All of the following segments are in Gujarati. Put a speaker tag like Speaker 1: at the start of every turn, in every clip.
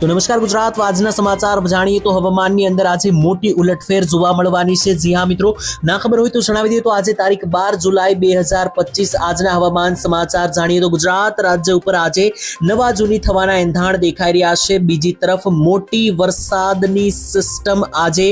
Speaker 1: તો નમસ્કાર ગુજરાત આજના સમાચાર જાણીએ તો હવામાનની અંદર આજે મોટી ઉલટફેર જોવા મળવાની છે. જી હા મિત્રો, ના ખબર હોય તો જણાવી દઈએ તો આજે તારીખ બાર જુલાઈ બે હજાર પચીસ આજના હવામાન સમાચાર જાણીએ તો ગુજરાત રાજ્ય ઉપર આજે નવા જૂની થવાના એંધાણ દેખાઈ રહ્યા છે. બીજી તરફ મોટી વરસાદની સિસ્ટમ આજે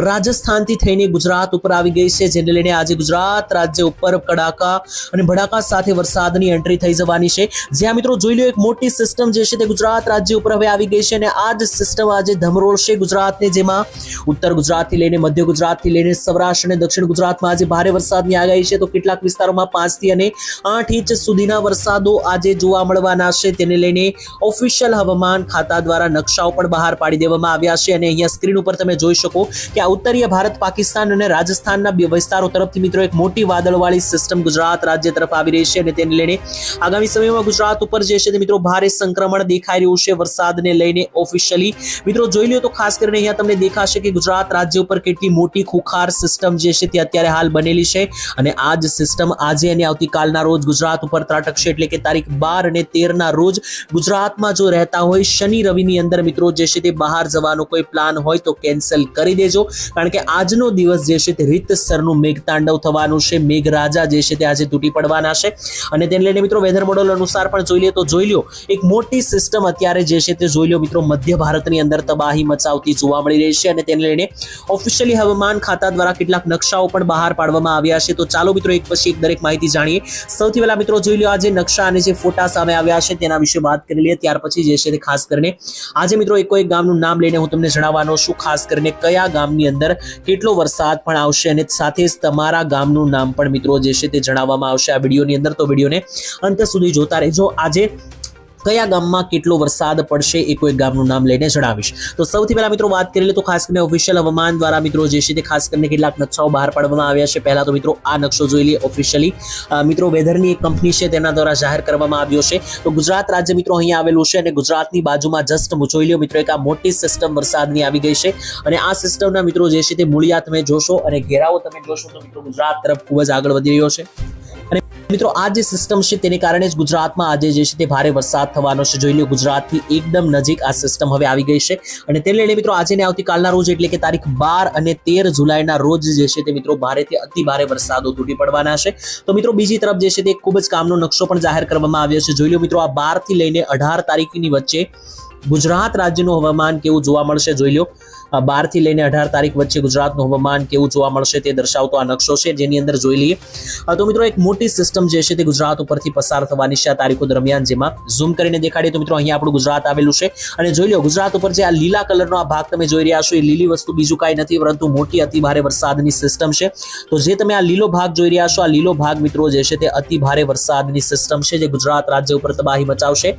Speaker 1: રાજસ્થાનથી થઈને ગુજરાત ઉપર આવી ગઈ છે, જેને લઈને આજે ગુજરાત રાજ્ય ઉપર કડાકા અને ભડાકા સાથે વરસાદની એન્ટ્રી થઈ જવાની છે. જ્યાં મિત્રો, જોઈ લો એક મોટી સિસ્ટમ જે છે તે ગુજરાત રાજ્ય ઉપર હવે આવી ગઈ છે અને આ જ સિસ્ટમ આજે ધમરોળશે ગુજરાતને, જેમાં ઉત્તર ગુજરાતથી લઈને મધ્ય ગુજરાતથી લઈને સૌરાષ્ટ્ર અને દક્ષિણ ગુજરાતમાં આજે ભારે વરસાદની આગાહી છે. તો કેટલાક વિસ્તારોમાં પાંચથી અને આઠ ઇંચ સુધીના વરસાદો આજે જોવા મળવાના છે. તેને લઈને ઓફિશિયલ હવામાન ખાતા દ્વારા નકશાઓ પણ બહાર પાડી દેવામાં આવ્યા છે. અને અહીંયા સ્ક્રીન ઉપર તમે જોઈ શકો કે આ ઉત્તરીય ભારત, પાકિસ્તાન અને રાજસ્થાનના વિસ્તારો તરફથી મિત્રો એક મોટી વાદળવાળી સિસ્ટમ ગુજરાત રાજ્ય તરફ આવી રહી છે. અને તેને લઈને આગામી સમયમાં ગુજરાત ઉપર જે છે તે મિત્રો ભારે સંક્રમણ દેખાઈ રહ્યું છે. વરસાદને લઈને ઓફિશિયલી મિત્રો, જોઈ લો તો ખાસ કરીને અહીંયા તમને દેખાશે કે ગુજરાત રાજ્ય ઉપર કેટલી મોટી ખુખાર સિસ્ટમ જે છે તે અત્યારે હાલ બનેલી છે. અને આ જ સિસ્ટમ આજે અને આવતીકાલના રોજ ગુજરાત ઉપર ત્રાટકશે એટલે કે તારીખ બાર અને તેરના રોજ ગુજરાતમાં જો રહેતા હોય શનિ રવિની અંદર મિત્રો જે છે તે બહાર જવાનો કોઈ પ્લાન હોય તો કેન્સલ કરી દેજો. કારણ કે આજનો દિવસ જે છે તે રીતસરનું મેઘતાંડવ થવાનું છે. મેઘરાજા જે છે તે આજે તૂટી પડવાના છે. અને તેને લઈને મિત્રો વેધર મોડલ અનુસાર પણ જોઈ લે તો જોઈ લો એક મોટી સિસ્ટમ અત્યારે જે છે તે જોઈ લો મિત્રો, મધ્ય ભારતની અંદર તબાહી મચાવતી જોવા મળી રહી છે અને તેને લઈને ઓફિશિયલી હવામાન ખાતા દ્વારા કેટલાક નકશાઓ પણ બહાર પાડવામાં આવ્યા છે. તો ચાલો મિત્રો, એક પછી એક દરેક માહિતી જાણીએ. સૌથી પહેલા મિત્રો, જોઈ લો આજે નકશા અને જે ફોટા સામે આવ્યા છે તેના વિશે વાત કરી લઈએ. ત્યાર પછી જે છે તે ખાસ કરીને આજે મિત્રો, એક એક ગામનું નામ લઈને હું તમને જણાવવાનો છું. ખાસ કરીને કયા ગામની અંદર કેટલો વરસાદ પણ આવશે અને સાથે જ તમારા ગામનું નામ પણ મિત્રો જે છે તે જણાવવામાં આવશે આ વિડીયોની અંદર. તો વિડીયોને અંત સુધી જોતા રહેજો. આજે કયા ગામમાં કેટલો વરસાદ પડશે એ કોઈ ગામનું નામ લઈને જણાવીશ. તો સૌથી પહેલા મિત્રો વાત કરી લે તો ખાસ કરીને ઓફિશિયલ હવામાન દ્વારા મિત્રો જે છે તે ખાસ કરીને કેટલાક નકશાઓ બહાર પાડવામાં આવ્યા છે. પહેલા તો મિત્રો આ નકશો જોઈ લઈએ ઓફિશિયલી મિત્રો વેધરની એક કંપની છે તેના દ્વારા જાહેર કરવામાં આવ્યો છે. તો ગુજરાત રાજ્ય મિત્રો અહીંયા આવેલું છે અને ગુજરાતની બાજુમાં જસ્ટ જોઈ લો મિત્રો એક આ મોટી સિસ્ટમ વરસાદની આવી ગઈ છે. અને આ સિસ્ટમના મિત્રો જે છે તે મૂળિયા તમે જોશો અને ઘેરાવો તમે જોશો તો મિત્રો ગુજરાત તરફ ખૂબ જ આગળ વધી રહ્યો છે. અને મિત્રો, આ જે સિસ્ટમ છે તેને કારણે જ ગુજરાતમાં આજે જે છે તે ભારે વરસાદ થવાનો છે. જોઈ લો ગુજરાતથી એકદમ નજીક આ સિસ્ટમ હવે આવી ગઈ છે. અને તેને લઈને મિત્રો, આજે ને આવતીકાલના રોજ, એટલે કે તારીખ બાર અને તેર જુલાઈના રોજ જે છે તે મિત્રો, ભારેથી અતિ ભારે વરસાદો તૂટી પડવાના છે. તો મિત્રો, બીજી તરફ જે છે તે ખૂબ જ કામનો નકશો પણ જાહેર કરવામાં આવ્યો છે. જોઈ લો મિત્રો, આ બારથી લઈને અઢાર તારીખની વચ્ચે ગુજરાત રાજ્યનું હવામાન કેવું જોવા મળશે? જોઈ લો બારથી લઈને અઢાર તારીખ વચ્ચે ગુજરાતનું હવામાન કેવું જોવા મળશે તે દર્શાવતો આ નકશો છે. જેની અંદર જોઈ લઈએ. તો મિત્રો, એક મોટી સિસ્ટમ જે છે તે ગુજરાત ઉપરથી પસાર થવાની છે આ તારીખો દરમિયાન, જેમાં ઝૂમ કરીને દેખાડીએ તો મિત્રો, અહીંયા આપણું ગુજરાત આવેલું છે. અને જોઈ લો ગુજરાત ઉપર જે આ લીલા કલરનો આ ભાગ તમે જોઈ રહ્યા છો, એ લીલી વસ્તુ બીજું કાંઈ નથી, પરંતુ મોટી અતિ ભારે વરસાદની સિસ્ટમ છે. તો જે તમે આ લીલો ભાગ જોઈ રહ્યા છો, આ લીલો ભાગ મિત્રો, જે છે તે અતિ ભારે વરસાદની સિસ્ટમ છે, જે ગુજરાત રાજ્ય ઉપર તબાહી મચાવશે.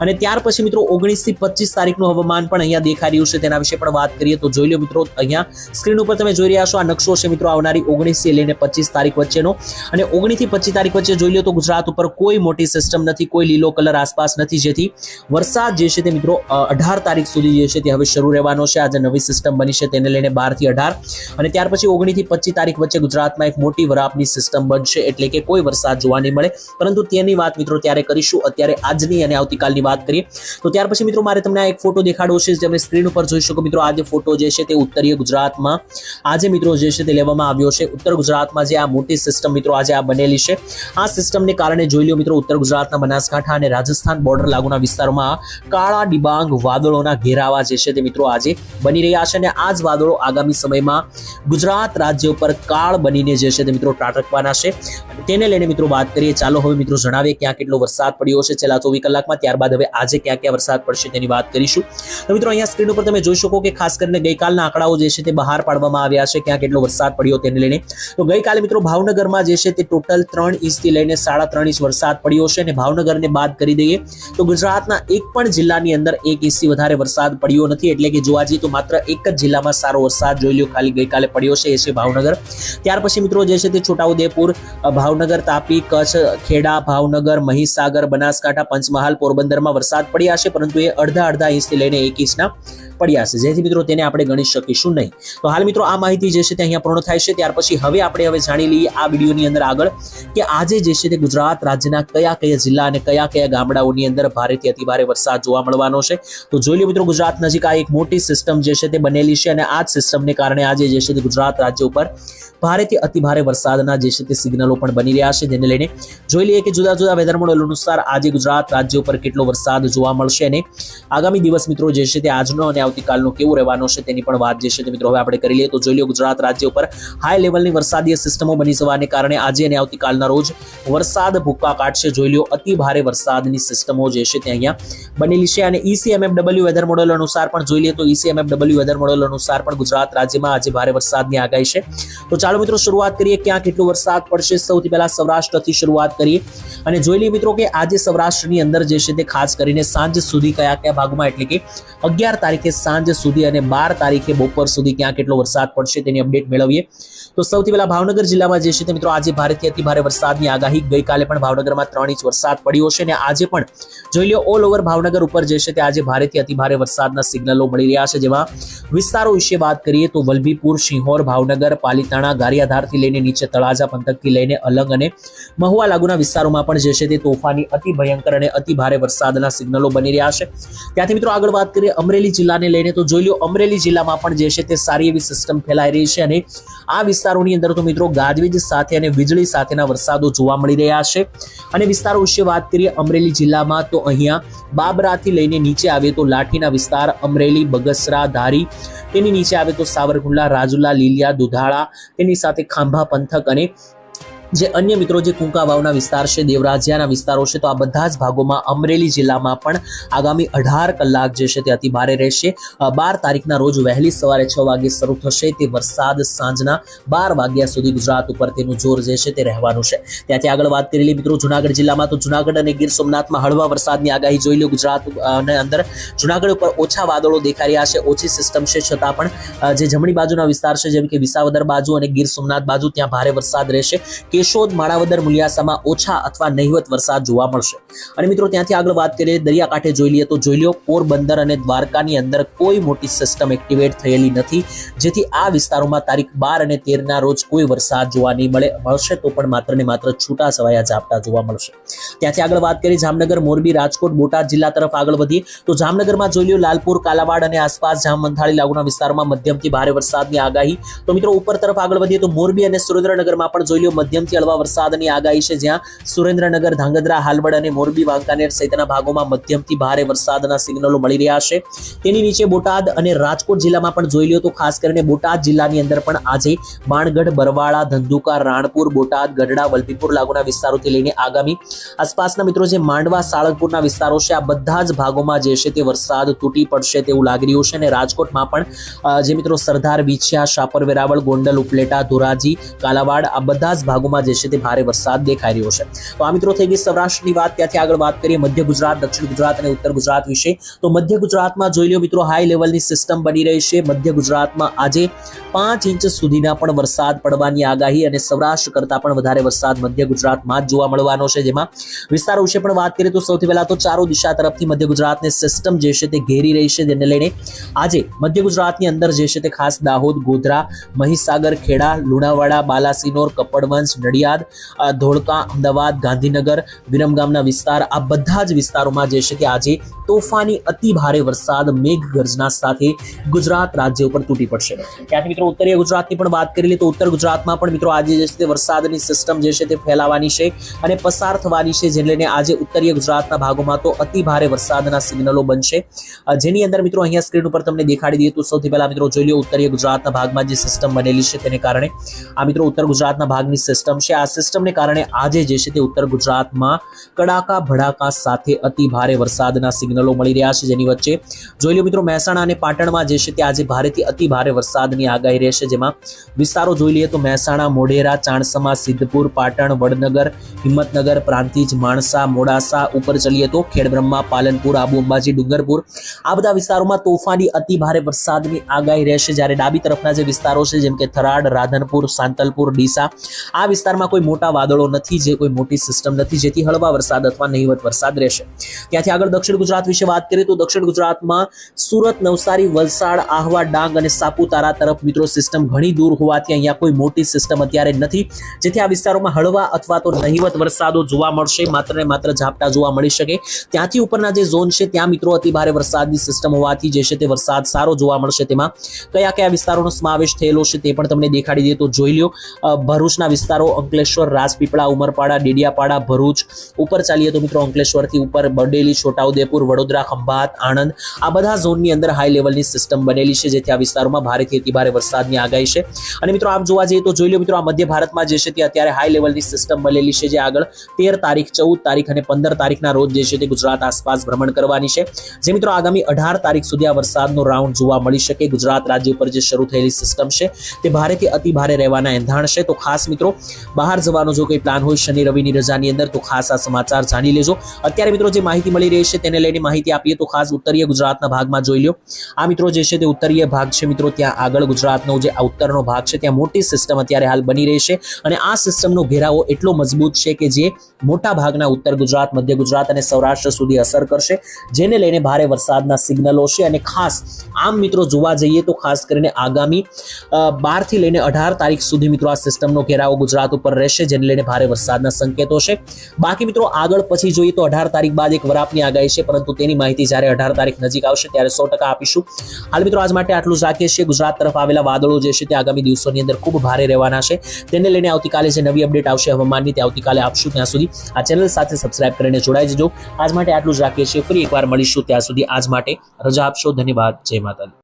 Speaker 1: અને ત્યાર પછી મિત્રો ઓગણીસથી પચીસ તારીખનું હવામાન પણ અહીંયા દેખાઈ રહ્યું છે. તેના વિશે પણ વાત કરીએ તો જોઈ લો મિત્રો, અહીંયા સ્ક્રીન ઉપર તમે જોઈ રહ્યા છો આ નકશો છે મિત્રો આવનારી ઓગણીસથી લઈને પચીસ તારીખ વચ્ચેનો. અને ઓગણીસથી પચીસ તારીખ વચ્ચે જોઈ લો તો ગુજરાત ઉપર કોઈ મોટી સિસ્ટમ નથી, કોઈ લીલો કલર આસપાસ નથી. જેથી વરસાદ જે છે તે મિત્રો અઢાર તારીખ સુધી જે છે તે હવે શરૂ રહેવાનો છે. આજે નવી સિસ્ટમ બની છે તેને લઈને બારથી અઢાર. અને ત્યાર પછી ઓગણીસથી પચીસ તારીખ વચ્ચે ગુજરાતમાં એક મોટી વરાપની સિસ્ટમ બનશે એટલે કે કોઈ વરસાદ જોવા નહીં મળે. પરંતુ તેની વાત મિત્રો ત્યારે કરીશું. અત્યારે આજની અને આવતીકાલની વાત કરીએ. તો ત્યાર પછી મિત્રો મારે તમને આ એક ફોટો દેખાડવો છે તમે સ્ક્રીન ઉપર જોઈ શકો. મિત્રો આજે જે ફોટો જે છે તે ઉત્તરીય ગુજરાતમાં આજે મિત્રો જે છે તે લેવામાં આવ્યો છે. ઉત્તર ગુજરાતમાં જે આ મોટી સિસ્ટમ મિત્રો આજે આ બનેલી છે. આ સિસ્ટમને કારણે જોઈ લો મિત્રો, ઉત્તર ગુજરાતના બનાસકાંઠા અને રાજસ્થાન બોર્ડર લાગુના વિસ્તારોમાં કાળા ડિબાંગ વાદળોના ઘેરાવા જે છે તે મિત્રો આજે બની રહ્યા છે અને આ જ વાદળો આગામી સમયમાં ગુજરાત રાજ્ય ઉપર કાળ બનીને જે છે તે મિત્રો ત્રાટકવાના છે. તેને લઈને મિત્રો વાત કરીએ, ચાલો હવે મિત્રો જણાવીએ ક્યાં કેટલો વરસાદ પડ્યો છે છેલ્લા ચોવીસ કલાકમાં. ત્યારબાદ હવે આજે ક્યાં ક્યાં વરસાદ પડશે તેની વાત કરીશું. તો મિત્રો અહીંયા સ્ક્રીન ઉપર તમે જોઈ શકો કે ખાસ કરીને ગઈકાલના આંકડાઓ જે છે તે બહાર પાડવામાં આવ્યા છે, ક્યાં કેટલો વરસાદ પડ્યો તેને લઈને. તો ગઈકાલે મિત્રો ભાવનગરમાં જે છે તે ટોટલ ત્રણ ઇંચથી લઈને સાડા ત્રણ ઇંચ વરસાદ પડ્યો છે અને ભાવનગરને બાદ કરી દઈએ, તો ગુજરાતના એક પણ જિલ્લાની અંદર એક ઇંચથી વધારે વરસાદ પડ્યો નથી. એટલે કે જોવા જઈએ તો માત્ર એક જ જિલ્લામાં સારો વરસાદ જોઈ લો ખાલી ગઈકાલે પડ્યો છે એ છે ભાવનગર. ત્યાર પછી મિત્રો જે છે તે છોટાઉદેપુર ભાવનગર, તાપી, કચ્છ, ખેડા, ભાવનગર, મહીસાગર, બનાસકાંઠા, પંચમહાલ, પોરબંદરમાં વરસાદ પડ્યા છે, પરંતુ એ અડધા અડધા ઇંચથી લઈને એક ઇંચના પડ્યા છે. જેથી મિત્રો તેને આપણે ગણી શકીશું નહીં. તો હાલ મિત્રો, આ માહિતી જે છે તે અહીંયા પૂર્ણ થાય છે. ત્યાર પછી હવે આપણે હવે જાણી લઈએ આ વિડીયોની અંદર આગળ કે આજે જે છે તે ગુજરાત રાજ્યના કયા કયા જિલ્લા અને કયા કયા ગામડાઓની અંદર ભારેથી અતિભારે વરસાદ જોવા મળવાનો છે. તો જોઈ લો મિત્રો, ગુજરાત નજીક આ એક મોટી સિસ્ટમ જે છે તે બનેલી છે અને આ જ સિસ્ટમને કારણે આજે જે છે તે ગુજરાત રાજ્ય ઉપર ભારેથી અતિભારે વરસાદના જે છે તે સિગ્નલો પણ બની રહ્યા છે. જેને લઈને જોઈ લઈએ કે જુદા જુદા વેધર મોડલ અનુસાર આજે ગુજરાત રાજ્ય ઉપર કેટલો વરસાદ જોવા મળશે અને આગામી દિવસ મિત્રો જે છે તે આજનો અને આવતીકાલનો કેવો રહેવાનો છે તેની પણ વાત જે છે મિત્રો હવે આપણે કરી લઈએ. તો જોઈ લો ગુજરાત રાજ્ય ઉપર હાઈ લેવલની વરસાદીય સિસ્ટમો બની જવાને કારણે આજે અને આવતીકાલના રોજ વરસાદ ભૂક્કા કાઢશે. જોઈ લો અતિ ભારે વરસાદની સિસ્ટમો જે છે તે અહીંયા બનેલી છે અને ઈસીએમએફડબલ્યુ વેધર મોડેલ અનુસાર પણ જોઈ લઈએ તો ઈસીએમએફડબલ્યુ વેધર મોડેલ અનુસાર પણ ગુજરાત રાજ્યમાં આજે ભારે વરસાદની આગાહી છે. તો ચાલો મિત્રો શરૂઆત કરીએ ક્યાં કેટલો વરસાદ પડશે. સૌથી પહેલા સૌરાષ્ટ્રથી શરૂઆત કરીએ અને જોઈ લઈએ મિત્રો કે આજે સૌરાષ્ટ્રની અંદર જે છે તે ખાસ કરીને સાંજ સુધી કયા કયા ભાગમાં એટલે કે અગિયાર તારીખે સાંજ સુધી અને બાર તારીખે બપોર સુધી ક્યાં કેટલો વરસાદ પડશે તેની અપડેટ મેળવીએ. તો સૌથી પહેલા ભાવનગર જિલ્લામાં જે છે તે મિત્રો, આજે ભારેથી અતિ વરસાદની આગાહી. ગઈકાલે પણ ભાવનગરમાં ત્રણ ઇંચ વરસાદ પડ્યો છે અને આજે પણ જોઈ લો ઓલ ઓવર ભાવનગર ઉપર જે છે તે આજે ભારેથી અતિ વરસાદના સિગ્નલો મળી રહ્યા છે. જેમાં વિસ્તારો વિશે વાત કરીએ તો વલભીપુર સિંહોર ભાવનગર, પાલીતાણા, ગારિયાધારથી લઈને નીચે તળાજા પંથકથી લઈને અલંગ અને મહુવા લાગુના વિસ્તારોમાં પણ જે છે તે તોફાની અતિ ભયંકર અને અતિ ભારે વરસાદના સિગ્નલો બની રહ્યા છે. ત્યાંથી મિત્રો આગળ વાત કરીએ અમરેલી જિલ્લાને લઈને. તો જોઈ લો અમરેલી જિલ્લામાં પણ જે છે તે સારી એવી સિસ્ટમ ફેલાઈ રહી છે અને આ વિસ્તારોની અંદર તો મિત્રો ગાજવીજ સાથે અને વીજળી સાથેના વરસાદો જોવા મળી રહ્યા છે. અને વિસ્તારો વિશે વાત કરીએ અમરેલી જિલ્લામાં તો અહીંયા બાબરાથી લઈને નીચે આવે તો લાઠીના વિસ્તાર, અમરેલી, બગસરા, ધારી, તેની નીચે આવે તો સાવરકુંડલા, રાજુલા, લીલિયા, દુધાળા, તેની સાથે ખાંભા, પંથક અને જે અન્ય મિત્રો જે કુંકા વાવના વિસ્તાર છે, દેવરાજિયાના વિસ્તારો છે, તો આ બધા જ ભાગોમાં અમરેલી જિલ્લામાં પણ આગામી અઢાર કલાક જે છે તે અતિ ભારે રહેશે બાર તારીખના રોજ વહેલી સવારે છ વાગે શરૂ થશે તે વરસાદ સાંજના બાર વાગ્યા સુધી ગુજરાત ઉપર તેનું જોર જે છે તે રહેવાનું છે. ત્યાંથી આગળ વાત કરી લઈએ મિત્રો જુનાગઢ જિલ્લામાં તો જુનાગઢ અને ગીર સોમનાથમાં હળવા વરસાદની આગાહી જોઈ લો ગુજરાત અંદર જુનાગઢ ઉપર ઓછા વાદળો દેખાઈ રહ્યા છે, ઓછી સિસ્ટમ છે, છતાં પણ જે જમણી બાજુના વિસ્તાર છે, જેમ કે વિસાવદર બાજુ અને ગીર સોમનાથ બાજુ ત્યાં ભારે વરસાદ રહેશે. કેશોદ માણાવદર મુલિયાસામાં ઓછા અથવા નહિવત વરસાદ જોવા મળશે. અને મિત્રો, ત્યાંથી આગળ વાત કરીએ, દરિયાકાંઠે જોઈ લઈએ તો જોઈ લો પોરબંદર અને દ્વારકાની અંદર કોઈ મોટી સિસ્ટમ એક્ટિવેટ થયેલી નથી, જેથી આ વિસ્તારોમાં તારીખ બાર અને તેરના રોજ કોઈ વરસાદ જોવા નહીં મળે, મળશે તો પણ માત્ર ને માત્ર છૂટા છવાયા ઝાપટા જોવા મળશે. ત્યાંથી આગળ વાત કરીએ, જામનગર, મોરબી, રાજકોટ, બોટાદ જિલ્લા તરફ આગળ વધીએ, તો જામનગરમાં જોઈ લો લાલપુર, કાલાવાડ અને આસપાસ જામવંથાળી લાગુના વિસ્તારોમાં મધ્યમથી ભારે વરસાદની આગાહી. તો મિત્રો, ઉપર તરફ આગળ વધીએ તો મોરબી અને સુરેન્દ્રનગરમાં પણ જોઈ લો મધ્યમથી હળવા વરસાદની આગાહી છે, જ્યાં સુરેન્દ્રનગર, ધાંગધ્રા, હાલવડ અને મોરબી વાંકાનેર સહિતના ભાગોમાં મધ્યમથી ભારે વરસાદના સિગ્નલો મળી રહ્યા છે. તેની નીચે બોટાદ અને રાજકોટ જિલ્લામાં પણ જોઈ લો તો ખાસ કરીને બોટાદ જિલ્લાની અંદર પણ આજે માણગઢ, બરવાળા, ધંધુકા, રાણપુર, બોટાદ, ગઢડા, વલભીપુર લાગુના વિસ્તારોથી લઈને આગામી આસપાસના મિત્રો જે માંડવા, સાળંગપુરના વિસ્તારો છે, આ બધા જ ભાગોમાં જે છે તે વરસાદ તૂટી પડશે તેવું લાગી રહ્યું છે અને રાજકોટમાં પણ જે મિત્રો સરદાર, વિછિયા શાપર વેરાવળ ગોંડલ, ઉપલેટા, ધોરાજી, કાલાવાડ આ બધા જ ભાગોમાં જે છે તે ભારે વરસાદ દેખાઈ રહ્યો છે. તો આ મિત્રો થઈ ગઈ સૌરાષ્ટ્રની વાત. ત્યાંથી આગળ વાત કરીએ મધ્ય ગુજરાત, દક્ષિણ ગુજરાત અને ઉત્તર ગુજરાત વિશે. તો મધ્ય ગુજરાતમાં જોઈ લો મિત્રો હાઈ લેવલની સિસ્ટમ બની રહી છે. મધ્ય ગુજરાતમાં આજે પાંચ ઇંચ સુધીના પણ વરસાદ પડવાની આગાહી અને સૌરાષ્ટ્ર કરતાં પણ વધારે વરસાદ મધ્ય ગુજરાતમાં જ જોવા મળવાનો છે. જેમાં વિસ્તારો વિશે પણ વાત કરીએ તો સૌથી પહેલા તો ચારો દિશા તરફથી મધ્ય ગુજરાતની સિસ્ટમ જે છે તે ઘેરી રહી છે. જેને લઈને આજે મધ્ય ગુજરાતની અંદર જે છે તે ખાસ દાહોદ, ગોધરા, મહીસાગર, ખેડા, લુણાવાડા, બાલાસિનોર, કપડવંશ નડિયાદ ધોળકા, અમદાવાદ, ગાંધીનગર વિરમગામના વિસ્તાર, આ બધા જ વિસ્તારોમાં જે છે કે આજે તોફાની અતિ ભારે વરસાદ મેઘ ગર્જના સાથે ગુજરાત રાજ્ય ઉપર તૂટી પડશે. ત્યાંથી મિત્રો ઉત્તરીય ગુજરાતની પણ વાત કરી લે તો ઉત્તર ગુજરાતમાં પણ મિત્રો આજે જે છે તે વરસાદની સિસ્ટમ જે છે તે ફેલાવાની છે અને પસાર થવાની છે, જેને લઈને આજે ઉત્તરીય ગુજરાતના ભાગોમાં તો અતિ ભારે વરસાદના સિગ્નલો બનશે. જેની અંદર મિત્રો અહીંયા સ્ક્રીન ઉપર તમને દેખાડી દઈએ તો સૌથી પહેલા મિત્રો જોઈ લો ઉત્તરીય ગુજરાતના ભાગમાં જે સિસ્ટમ બનેલી છે તેને કારણે. આ મિત્રો ઉત્તર ગુજરાતના ભાગની સિસ્ટમ છે આ સિસ્ટમને કારણે આજે જે છે તે ઉત્તર ગુજરાતમાં કડાકા, ભડાકા સાથે અતિ ભારે વરસાદના સિગ્નલો મળી રહ્યા છે જેની વચ્ચે જોઈ લો મિત્રો, મહેસાણા અને પાટણમાં જે છે તે આજે ભારેથી અતિ ભારે વરસાદની આગાહી રહેશે જેમાં વિસ્તારો જોઈ લઈએ તો મહેસાણા, મોઢેરા, ચાણસમા, સિદ્ધપુર, પાટણ, વડનગર, હિંમતનગર, પ્રાંતિજ, માણસા, મોડાસા, ઉપર ચલીએ તો ખેડબ્રહ્મા, પાલનપુર, આબુ અંબાજી, ડુંગરપુર આ બધા વિસ્તારોમાં તોફાની અતિ ભારે વરસાદની આગાહી રહેશે જ્યારે ડાબી તરફના જે વિસ્તારો છે, જેમ કે થરાડ રાધનપુર, સાંતલપુર, ડીસા આ વિસ્તાર વિસ્તારમાં કોઈ મોટા વાદળો નથી, જે કોઈ મોટી સિસ્ટમ નથી, જેથી હળવા વરસાદ અથવા નહીવત વરસાદ રહેશે. ત્યાંથી આગળ દક્ષિણ ગુજરાત વિશે વાત કરીએ તો દક્ષિણ ગુજરાતમાં સુરત, નવસારી, વલસાડ, આહવા, ડાંગ અને સાપુતારા તરફ મિત્રો સિસ્ટમ ઘણી દૂર હોવાથી અહીંયા કોઈ મોટી સિસ્ટમ અત્યારે નથી, જેથી આ વિસ્તારોમાં હળવા અથવા તો નહીવત વરસાદો જોવા મળશે, માત્ર ને માત્ર ઝાપટા જોવા મળી શકે. ત્યાંથી ઉપરના જે ઝોન છે, ત્યાં મિત્રો અતિ ભારે વરસાદની સિસ્ટમ હોવાથી જે છે તે વરસાદ સારો જોવા મળશે. તેમાં કયા કયા વિસ્તારોનો સમાવેશ થયેલો છે તે પણ તમને દેખાડી દે તો જોઈ લો ભરૂચના વિસ્તારો અંકલેશ્વર, રાજપીપળા, ઉમરપાડા, ડેડિયાપાડા, ભરૂચ ઉપર ચાલીએ તો મિત્રો અંકલેશ્વરથી ઉપર બરડેલી છોટાઉદેપુર, વડોદરા, ખંભાત, આણંદ આ બધા ઝોનની અંદર હાઈ લેવલની સિસ્ટમ બનેલી છે, જેથી આ વિસ્તારોમાં ભારેથી અતિ ભારે વરસાદની આગાહી છે. અને મિત્રો આમ જોવા જઈએ તો જોઈ લો મિત્રો આ મધ્ય ભારતમાં જે છે તે અત્યારે હાઈ લેવલની સિસ્ટમ બનેલી છે, જે આગળ તેર તારીખ, ચૌદ તારીખ અને પંદર તારીખના રોજ જે છે તે ગુજરાત આસપાસ ભ્રમણ કરવાની છે. જે મિત્રો આગામી અઢાર તારીખ સુધી આ વરસાદનો રાઉન્ડ જોવા મળી શકે. ગુજરાત રાજ્ય ઉપર જે શરૂ થયેલી સિસ્ટમ છે તે ભારેથી અતિ ભારે રહેવાના એંધાણ છે. તો ખાસ મિત્રો બહાર જવાનો જો કોઈ પ્લાન હોય શનિ રવિની રજાની અંદર, તો ખાસ આ સમાચાર જાણી લેજો. અત્યારે મિત્રો જે માહિતી મળી રહી છે તેને લઈને માહિતી આપીએ તો ખાસ ઉત્તરીય ગુજરાતના ભાગમાં જોઈ લો આ મિત્રો જે છે તે ઉત્તરીય ભાગ છે મિત્રો, ત્યાં આગળ ગુજરાતનો જે ઉત્તરનો ભાગ છે, ત્યાં મોટી સિસ્ટમ અત્યારે હાલ બની રહી છે અને આ સિસ્ટમનો ઘેરાવો એટલો મજબૂત છે કે જે મોટા ભાગના ઉત્તર ગુજરાત, મધ્ય ગુજરાત અને સૌરાષ્ટ્ર સુધી અસર કરશે, જેને લઈને ભારે વરસાદના સિગ્નલો છે અને ખાસ આમ મિત્રો જોવા જઈએ તો ખાસ કરીને આગામી બારથી લઈને અઢાર તારીખ સુધી મિત્રો આ સિસ્ટમનો ઘેરાવો ગુજરાત ઉપર રહેશે, જેને લઈને ભારે વરસાદના સંકેતો છે. બાકી મિત્રો, આગળ પછી જોઈએ તો અઢાર તારીખ બાદ એક વરાપની આગાહી છે, પરંતુ તેની માહિતી જ્યારે અઢાર તારીખ નજીક આવશે ત્યારે સો આપીશું. હાલ મિત્રો, આજ માટે આટલું જ રાખીએ છીએ. ગુજરાત તરફ આવેલા વાદળો જે છે તે આગામી દિવસોની અંદર ખૂબ ભારે રહેવાના છે. તેને લઈને આવતીકાલે જે નવી અપડેટ આવશે હવામાનની, તે આવતીકાલે આપશું ત્યાં સુધી. આ ચેનલ સાથે સબસ્ક્રાઇબ કરીને જોડાઈ જજો. આજ માટે આટલું જ રાખીએ છીએ. ફરી એકવાર મળીશું ત્યાં સુધી. આજ માટે રજા આપશો. ધન્યવાદ. જય માતાજી.